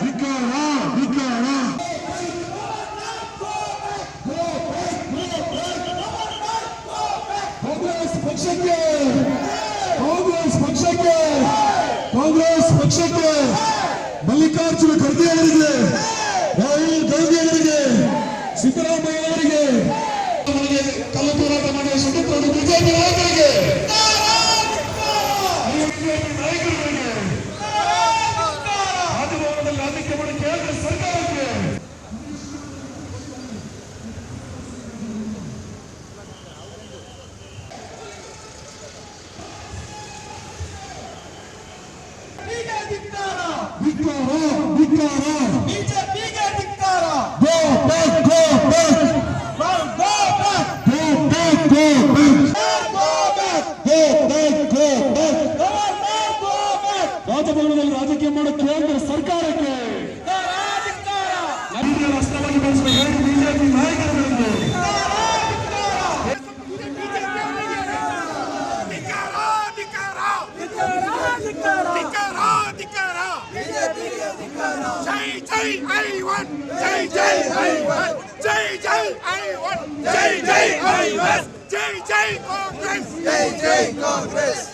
ಧಿಕ್ಕಾರ, ಧಿಕ್ಕಾರ. ಕಾಂಗ್ರೆಸ್ ಪಕ್ಷಕ್ಕೆ ಕಾಂಗ್ರೆಸ್ ಪಕ್ಷಕ್ಕೆ ಕಾಂಗ್ರೆಸ್ ಪಕ್ಷಕ್ಕೆ ಮಲ್ಲಿಕಾರ್ಜುನ ಖರ್ಗೆ ಅವರಿಗೆ ರಾಹುಲ್ ಗಾಂಧಿ ಅವರಿಗೆ ಸಿದ್ದರಾಮಯ್ಯ ಅವರಿಗೆ ಅವರಿಗೆ ಕಲ್ಲು ಹೋರಾಟ ಮಾಡುವ ಸ್ವತಂತ್ರ ಬಿಜೆಪಿ ನಾಯಕರಿಗೆ. ಬಿಜೆಪಿ ನಾಯಕರಿಗೆ. ರಾಜಭವನದಲ್ಲಿ ಆದಿತ್ಯ ಮಾಡಿ ಕೇಂದ್ರ ಸರ್ಕಾರಕ್ಕೆ. ಧಿಕ್ಕಾರ ಧಿಕ್ಕಾರ ಭವನದಲ್ಲಿ ರಾಜಕೀಯ ಮಾಡೋ ಕೇಂದ್ರ ಸರ್ಕಾರಕ್ಕೆ. ಬಿಜೆಪಿ ನಾಯಕರುಗಳಿಂದ ಜೈ ಜೈ ಕಾಂಗ್ರೆಸ್ ಜೈ ಜೈ ಕಾಂಗ್ರೆಸ್.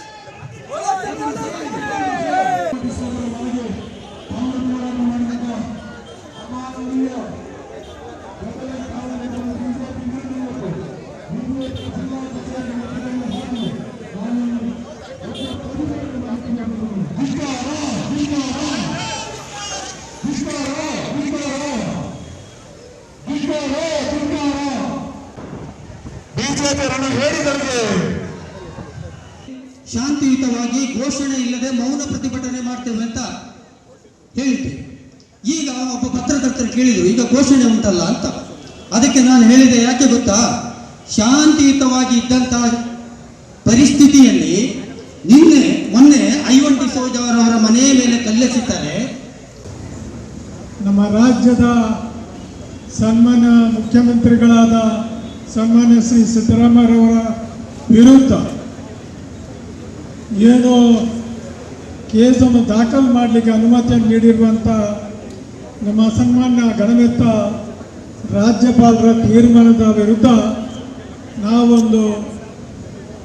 ಶಾಂತಿಯುತವಾಗಿ ಘೋಷಣೆ ಇಲ್ಲದೆ ಮೌನ ಪ್ರತಿಭಟನೆ ಮಾಡ್ತೇವೆ ಅಂತ ಹೇಳಿದ್ದೆ ಈಗ ಒಬ್ಬ ಪತ್ರಕರ್ತರು ಕೇಳಿದ್ರು, ಈಗ ಘೋಷಣೆ ಉಂಟಲ್ಲ ಅಂತ. ಅದಕ್ಕೆ ನಾನು ಹೇಳಿದೆ, ಯಾಕೆ ಗೊತ್ತಾ? ಶಾಂತಿಯುತವಾಗಿ ಇದ್ದಂತಹ ಪರಿಸ್ಥಿತಿಯಲ್ಲಿ ನಿನ್ನೆ, ಮೊನ್ನೆ ಐವನ್ ಡಿಸೋಜ್ ಅವರವರ ಮನೆಯ ಮೇಲೆ ಕಲ್ಲೆಸಿದ್ದಾರೆ ನಮ್ಮ ರಾಜ್ಯದ ಸನ್ಮಾನ ಮುಖ್ಯಮಂತ್ರಿಗಳಾದ ಸನ್ಮಾನ್ಯ ಶ್ರೀ ಸಿದ್ದರಾಮಯ್ಯವರ ವಿರುದ್ಧ ಏನು ಕೇಸನ್ನು ದಾಖಲು ಮಾಡಲಿಕ್ಕೆ ಅನುಮತಿಯನ್ನು ನೀಡಿರುವಂಥ ನಮ್ಮ ಸನ್ಮಾನ್ಯ ಗಣಮೆತ್ತ ರಾಜ್ಯಪಾಲರ ತೀರ್ಮಾನದ ವಿರುದ್ಧ ನಾವೊಂದು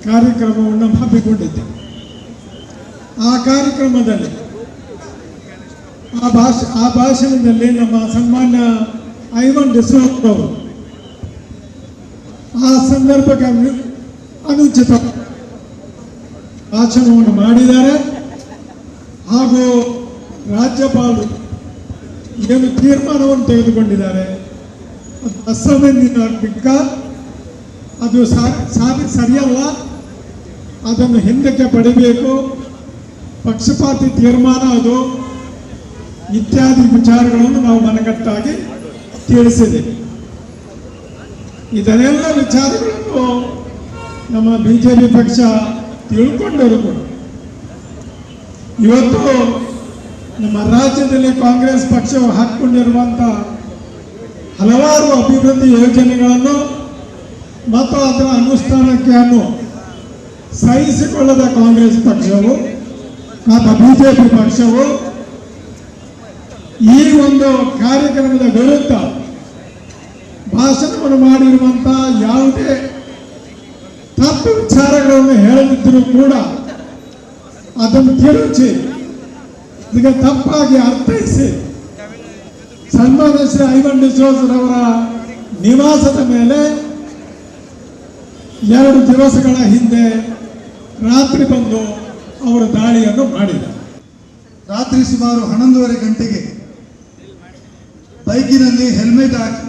ಕಾರ್ಯಕ್ರಮವನ್ನು ಹಮ್ಮಿಕೊಂಡಿದ್ದೆ. ಆ ಕಾರ್ಯಕ್ರಮದಲ್ಲಿ ಆ ಭಾಷೆ, ಆ ಭಾಷಣದಲ್ಲಿ ನಮ್ಮ ಸನ್ಮಾನ್ಯ ಐವನ್ ಡಿಸೋಕ್ ಅವರು ಆ ಸಂದರ್ಭಕ್ಕೆ ಅನುಚಿತ ಭಾಷಣವನ್ನು ಮಾಡಿದ್ದಾರೆ. ಹಾಗೂ ರಾಜ್ಯಪಾಲರು ಏನು ತೀರ್ಮಾನವನ್ನು ತೆಗೆದುಕೊಂಡಿದ್ದಾರೆ. ಅದು ಅಸಂವಿಧಾನಿಕ ಅದು ಸಾ- ಸಾರಿ ಸರಿಯಲ್ಲ. ಅದನ್ನು ಹಿಂದಕ್ಕೆ ಪಡಿಬೇಕು. ಪಕ್ಷಪಾತಿ ತೀರ್ಮಾನ ಅದು. ಇತ್ಯಾದಿ ವಿಚಾರಗಳನ್ನು ನಾವು ಮನಗಟ್ಟಾಗಿ ತಿಳಿಸಿದ್ದೇವೆ ಇದನ್ನೆಲ್ಲ ವಿಚಾರಗಳನ್ನು ನಮ್ಮ ಬಿ ಜೆ ಪಿ ಪಕ್ಷ ತಿಳ್ಕೊಂಡರು ಕೂಡ. ಇವತ್ತು ನಮ್ಮ ರಾಜ್ಯದಲ್ಲಿ ಕಾಂಗ್ರೆಸ್ ಪಕ್ಷವು ಹಾಕಿಕೊಂಡಿರುವಂಥ ಹಲವಾರು ಅಭಿವೃದ್ಧಿ ಯೋಜನೆಗಳನ್ನು ಮತ್ತು ಅದರ ಅನುಷ್ಠಾನಕ್ಕೆ ಅನ್ನು ಸಹಿಸಿಕೊಳ್ಳದ ಕಾಂಗ್ರೆಸ್ ಪಕ್ಷವು ಅಥವಾ ಬಿಜೆಪಿ ಪಕ್ಷವು, ಈ ಒಂದು ಕಾರ್ಯಕ್ರಮದ ವಿರುದ್ಧ ಭಾಷಣವನ್ನು ಮಾಡಿರುವಂಥ ಯಾವುದೇ ತಪ್ಪು ವಿಚಾರಗಳನ್ನು ಹೇಳದಿದ್ದರೂ ಕೂಡ ಅದನ್ನು ತಿರುಚಿ ಈಗ ತಪ್ಪಾಗಿ ಅರ್ಥೈಸಿ ಸನ್ಮಾನ ಶ್ರೀ ಐವನ್ ಡಿಸೋಜರವರ ನಿವಾಸದ ಮೇಲೆ ಎರಡು ದಿವಸಗಳ ಹಿಂದೆ ರಾತ್ರಿ ಬಂದು ಅವರು ದಾಳಿಯನ್ನು ಮಾಡಿದ ರಾತ್ರಿ ಸುಮಾರು ಹನ್ನೊಂದುವರೆ ಗಂಟೆಗೆ ಬೈಕಿನಲ್ಲಿ ಹೆಲ್ಮೆಟ್ ಹಾಕಿ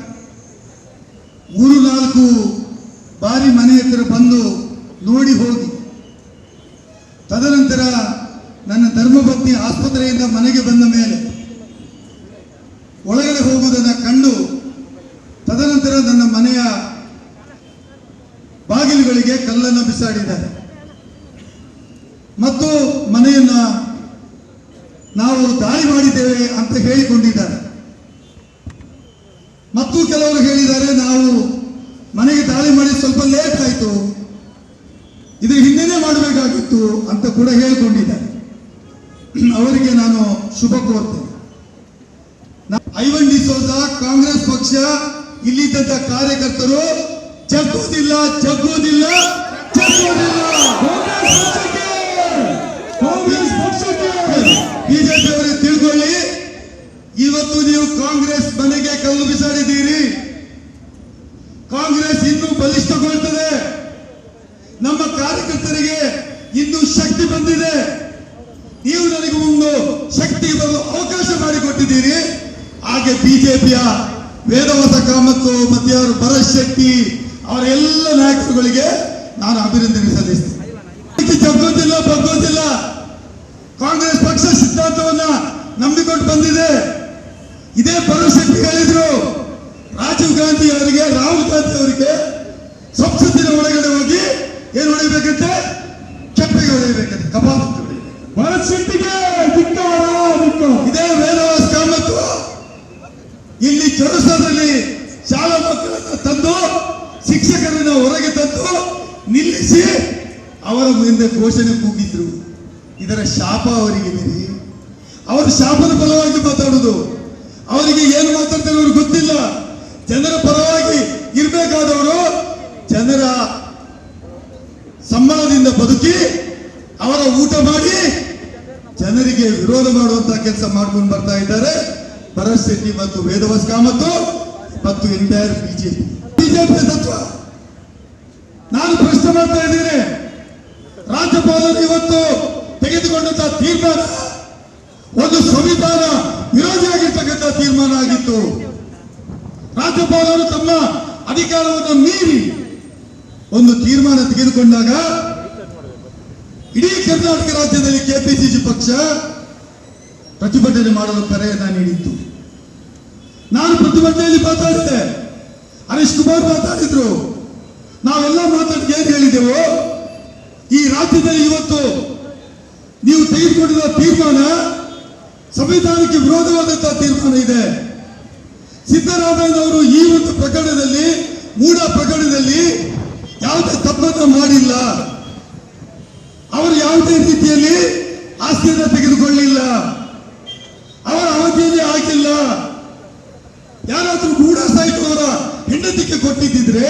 ಮೂರು ನಾಲ್ಕು ಬಾರಿ ಮನೆ ಹತ್ತಿರ ಬಂದು ನೋಡಿ ಹೋಗಿ. ತದನಂತರ ನನ್ನ ಧರ್ಮಪತ್ನಿ ಆಸ್ಪತ್ರೆಯಿಂದ ಮನೆಗೆ ಬಂದ ಮೇಲೆ ಒಳಗಡೆ ಹೋಗುವುದನ್ನು ಕಂಡು ತದನಂತರ ನನ್ನ ಮನೆಯ ಬಾಗಿಲುಗಳಿಗೆ ಕಲ್ಲನ್ನು ಬಿಸಾಡಿದ್ದಾರೆ ಮತ್ತು ಮನೆಯನ್ನ ನಾವು ದಾಳಿ ಮಾಡಿದ್ದೇವೆ ಅಂತ ಹೇಳಿಕೊಂಡಿದ್ದಾರೆ. ಮತ್ತು ಕೆಲವರು ಹೇಳಿದ್ದಾರೆ, ನಾವು ಮನೆಗೆ ದಾಳಿ ಮಾಡಿ ಸ್ವಲ್ಪ ಲೇಟ್ ಆಯಿತು, ಇದು ಹಿಂದೆನೆ ಮಾಡಬೇಕಾಗಿತ್ತು ಅಂತ ಕೂಡ ಹೇಳಿಕೊಂಡಿದ್ದಾರೆ. ಅವರಿಗೆ ನಾನು ಶುಭ ಕೋರ್ತೇನೆ. ಐವನ್ ಡಿಸೋಜ ಕಾಂಗ್ರೆಸ್ ಪಕ್ಷ ಇಲ್ಲಿದ್ದಂತ ಕಾರ್ಯಕರ್ತರು, ಜಗ್ಗುವುದಿಲ್ಲ ಜಗ್ಗುವುದಿಲ್ಲ ಕಾಂಗ್ರೆಸ್ ಪಕ್ಷಕ್ಕೆ ಬಿಜೆಪಿ ಅವರೇ ತಿಳ್ಕೊಳ್ಳಿ ಇವತ್ತು ನೀವು ಕಾಂಗ್ರೆಸ್ ಬಿಸಾಡಿದ್ದೀರಿ ಕಾಂಗ್ರೆಸ್ ಇನ್ನು ಬಲಿಷ್ಠಗೊಳ್ತದೆ. ನಮ್ಮ ಕಾರ್ಯಕರ್ತರಿಗೆ ಇನ್ನೂ ಶಕ್ತಿ ಬಂದಿದೆ. ನೀವು ನನಗೆ ಒಂದು ಶಕ್ತಿ ಬರಲು ಅವಕಾಶ ಮಾಡಿಕೊಟ್ಟಿದ್ದೀರಿ. ಹಾಗೆ ಬಿಜೆಪಿಯ ವೇದವಾಸ ಕಾಮತ್ತು ಮತ್ತೆ ಅವರು ಭರತ್ ಅವರ ಎಲ್ಲ ನಾಯಕರುಗಳಿಗೆ ನಾನು ಅಭಿನಂದನೆ ಸಲ್ಲಿಸ್ತೀನಿ. ಜಗ್ಗೋದಿಲ್ಲ ಬಗ್ಗೋದಿಲ್ಲ ಕಾಂಗ್ರೆಸ್ ಪಕ್ಷ ಸಿದ್ಧಾಂತವನ್ನ ನಂಬಿಕೊಂಡು ಬಂದಿದೆ. ಇದೇ ಭರವಸೆ ಹೇಳಿದ್ರು ರಾಜೀವ್ ಗಾಂಧಿ ಅವರಿಗೆ ರಾಹುಲ್ ಗಾಂಧಿ ಅವರಿಗೆ ಸಂಸತ್ತಿನ ಒಳಗಡೆ ಹೋಗಿ ಏನು ಹೊಡಿಬೇಕಂತೆ? ಕೆಪ್ಪೆಗೆ ಹೊಡೆಯಬೇಕಂತೆ ಕಬಾಬ್ ಅಂತ ಹೊಡಿಬೇಕು. ಭರತ್ ಶೆಟ್ಟಿಗೆ ಧಿಕ್ಕಾರ ಧಿಕ್ಕಾರ. ಇದೇ ವೇದವಾಸ ಕಾಮತ್ತು. ಇಲ್ಲಿ ಚೊರಸದಲ್ಲಿ ಶಾಲಾ ಮಕ್ಕಳನ್ನ ತಂದು ಶಿಕ್ಷಕರನ್ನ ಹೊರಗೆ ತಂದು ನಿಲ್ಲಿಸಿ ಅವರ ಮುಂದೆ ಘೋಷಣೆ ಕೂಗಿದ್ರು. ಇದರ ಶಾಪ ಅವರಿಗೆ ಅವರು ಶಾಪದ ಫಲವಾಗಿ ಮಾತಾಡುದು. ಅವರಿಗೆ ಏನು ಮಾತಾಡ್ತಾರೆ ಅವ್ರಿಗೆ ಗೊತ್ತಿಲ್ಲ. ಜನರ ಪರವಾಗಿ ಇರಬೇಕಾದವರು ಜನರ ಸಂಬಳದಿಂದ ಬದುಕಿ ಅವರ ಊಟ ಮಾಡಿ ಜನರಿಗೆ ವಿರೋಧ ಮಾಡುವಂತಹ ಕೆಲಸ ಮಾಡ್ಕೊಂಡು ಬರ್ತಾ ಇದ್ದಾರೆ. ಭರತ್ ಮತ್ತು ವೇದವಸ್ ಕಾಮತ್ತು ಮತ್ತು ಎಂಟೈರ್ ಬಿಜೆಪಿ. ಬಿಜೆಪಿ ತತ್ವ ನಾನು ಪ್ರಶ್ನೆ ಮಾಡ್ತಾ ಇದ್ದೇನೆ. ರಾಜ್ಯಪಾಲರು ಇವತ್ತು ತೆಗೆದುಕೊಂಡಂತಹ ತೀರ್ಮಾನ, ಒಂದು ಸಂವಿಧಾನ ತೀರ್ಮಾನ ಆಗಿತ್ತು. ರಾಜ್ಯಪಾಲರು ತಮ್ಮ ಅಧಿಕಾರವನ್ನು ಮೀರಿ ಒಂದು ತೀರ್ಮಾನ ತೆಗೆದುಕೊಂಡಾಗ ಇಡೀ ಕರ್ನಾಟಕ ರಾಜ್ಯದಲ್ಲಿ ಕೆಪಿಸಿಸಿ ಪಕ್ಷ ಪ್ರತಿಭಟನೆ ಮಾಡಲು ಕರೆಯನ್ನ ನೀಡಿತ್ತು. ನಾನು ಪ್ರತಿಭಟನೆಯಲ್ಲಿ ಮಾತಾಡಿದೆ ಹರೀಶ್ ಕುಮಾರ್ ಮಾತಾಡಿದ್ರು. ನಾವೆಲ್ಲ ಮಾತಾಡಿದ ಏನ್ ಹೇಳಿದೆವು? ಈ ರಾಜ್ಯದಲ್ಲಿ ಇವತ್ತು ನೀವು ತೆಗೆದುಕೊಂಡಿರುವ ತೀರ್ಮಾನ ಸಂವಿಧಾನಕ್ಕೆ ವಿರೋಧವಾದಂತಹ ತೀರ್ಮಾನ ಇದೆ. ಸಿದ್ದರಾಮಯ್ಯನವರು ಈ ಒಂದು ಪ್ರಕರಣದಲ್ಲಿ, ಮೂಢ ಪ್ರಕರಣದಲ್ಲಿ ಯಾವುದೇ ತಪ್ಪನ್ನ ಮಾಡಿಲ್ಲ. ಅವರು ಯಾವುದೇ ರೀತಿಯಲ್ಲಿ ಆಸ್ತಿಯನ್ನು ತೆಗೆದುಕೊಳ್ಳಿಲ್ಲ ಅವರ ಅವಧಿಯಲ್ಲಿ ಆಗಿಲ್ಲ. ಯಾರಾದರೂ ಗೂಢ ಸಾಹಿತ್ಯ ಅವರ ಹೆಂಡತಿಗೆ ಕೊಟ್ಟಿದ್ದಿದ್ರೆ,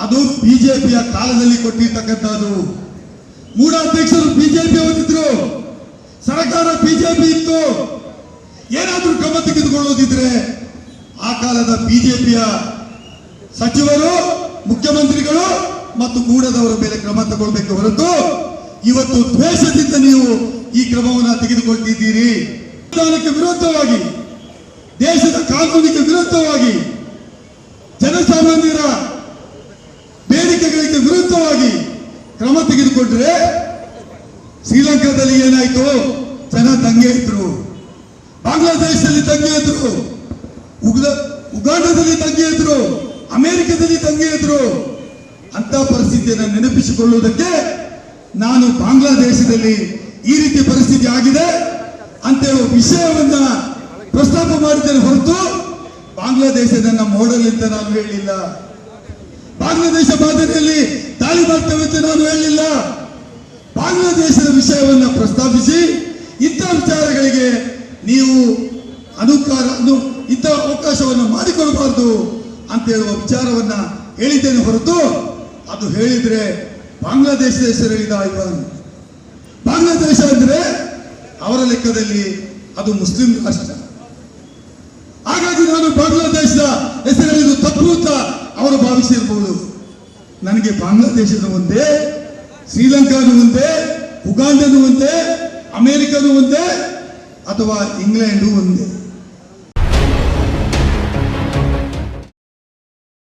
ಅದು ಬಿಜೆಪಿಯ ಕಾಲದಲ್ಲಿ ಕೊಟ್ಟಿರ್ತಕ್ಕಂಥದ್ದು. ಮೂಢ ಅಧ್ಯಕ್ಷರು ಬಿಜೆಪಿ ಅವರಿದ್ರು. ಸರ್ಕಾರ ಬಿಜೆಪಿ ಇತ್ತು. ಏನಾದ್ರೂ ಕ್ರಮ ತೆಗೆದುಕೊಳ್ಳೋದಿದ್ರೆ ಆ ಕಾಲದ ಬಿಜೆಪಿಯ ಸಚಿವರು, ಮುಖ್ಯಮಂತ್ರಿಗಳು ಮತ್ತು ಮೂಡದವರ ಮೇಲೆ ಕ್ರಮ ತಗೊಳ್ಬೇಕು ಹೊರತು ಇವತ್ತು ದ್ವೇಷದಿಂದ ನೀವು ಈ ಕ್ರಮವನ್ನು ತೆಗೆದುಕೊಳ್ತಿದ್ದೀರಿ. ಸಂವಿಧಾನಕ್ಕೆ ವಿರುದ್ಧವಾಗಿ, ದೇಶದ ಕಾನೂನಿಗೆ ವಿರುದ್ಧವಾಗಿ, ಜನಸಾಮಾನ್ಯರ ಬೇಡಿಕೆಗಳಿಗೆ ವಿರುದ್ಧವಾಗಿ ಕ್ರಮ ತೆಗೆದುಕೊಂಡ್ರೆ ಶ್ರೀಲಂಕಾದಲ್ಲಿ ಏನಾಯ್ತು? ಜನ ದಂಗೆ ಇದ್ರು. ಬಾಂಗ್ಲಾದೇಶದಲ್ಲಿ ದಂಗೆ ಇದ್ರು. ಉಗಾಂಡದಲ್ಲಿ ದಂಗೆ ಇದ್ರು. ಅಮೆರಿಕದಲ್ಲಿ ದಂಗೆ ಇದ್ರು. ಅಂತ ಪರಿಸ್ಥಿತಿಯನ್ನು ನೆನಪಿಸಿಕೊಳ್ಳುವುದಕ್ಕೆ ನಾನು ಬಾಂಗ್ಲಾದೇಶದಲ್ಲಿ ಈ ರೀತಿ ಪರಿಸ್ಥಿತಿ ಆಗಿದೆ ಅಂತ ವಿಷಯವನ್ನ ಪ್ರಸ್ತಾಪ ಮಾಡಿದ್ದೇನೆ ಹೊರತು ಬಾಂಗ್ಲಾದೇಶದ ನಮ್ಮ ಮೋಡಲ್ ಅಂತ ನಾನು ಹೇಳಿಲ್ಲ. ಬಾಂಗ್ಲಾದೇಶ ಮಾದರಿಯಲ್ಲಿ ದಾಳಿ ಮಾಡ್ತೇವೆ ಅಂತ ನಾನು ಹೇಳಿಲ್ಲ. ಬಾಂಗ್ಲಾದೇಶದ ವಿಷಯವನ್ನು ಪ್ರಸ್ತಾಪಿಸಿ ಇಂಥ ವಿಚಾರಗಳಿಗೆ ನೀವು ಅನುಕಾರ ಅನು ಇಂಥ ಅವಕಾಶವನ್ನು ಮಾಡಿಕೊಡಬಾರದು ಅಂತ ಹೇಳುವ ವಿಚಾರವನ್ನ ಹೇಳಿದ್ದೇನೆ ಹೊರತು ಅದು ಹೇಳಿದ್ರೆ ಬಾಂಗ್ಲಾದೇಶದ ಹೆಸರು ಹೇಳಿದ ಬಾಂಗ್ಲಾದೇಶ ಅಂದ್ರೆ ಅವರ ಲೆಕ್ಕದಲ್ಲಿ ಅದು ಮುಸ್ಲಿಂ ರಾಷ್ಟ್ರ. ಹಾಗಾಗಿ ನಾನು ಬಾಂಗ್ಲಾದೇಶದ ಹೆಸರು ಹೇಳಿದ್ದು ತಪ್ಪು ಅಂತ ಅವರು ಭಾವಿಸಿರ್ಬೋದು. ನನಗೆ ಬಾಂಗ್ಲಾದೇಶದ ಒಂದೇ ಶ್ರೀಲಂಕಾನು ಒಂದೇ ಉಗಾಂಡನು ಒಂದೇ ಅಮೆರಿಕನು ಒಂದೇ ಅಥವಾ ಇಂಗ್ಲೆಂಡು ಒಂದೇ.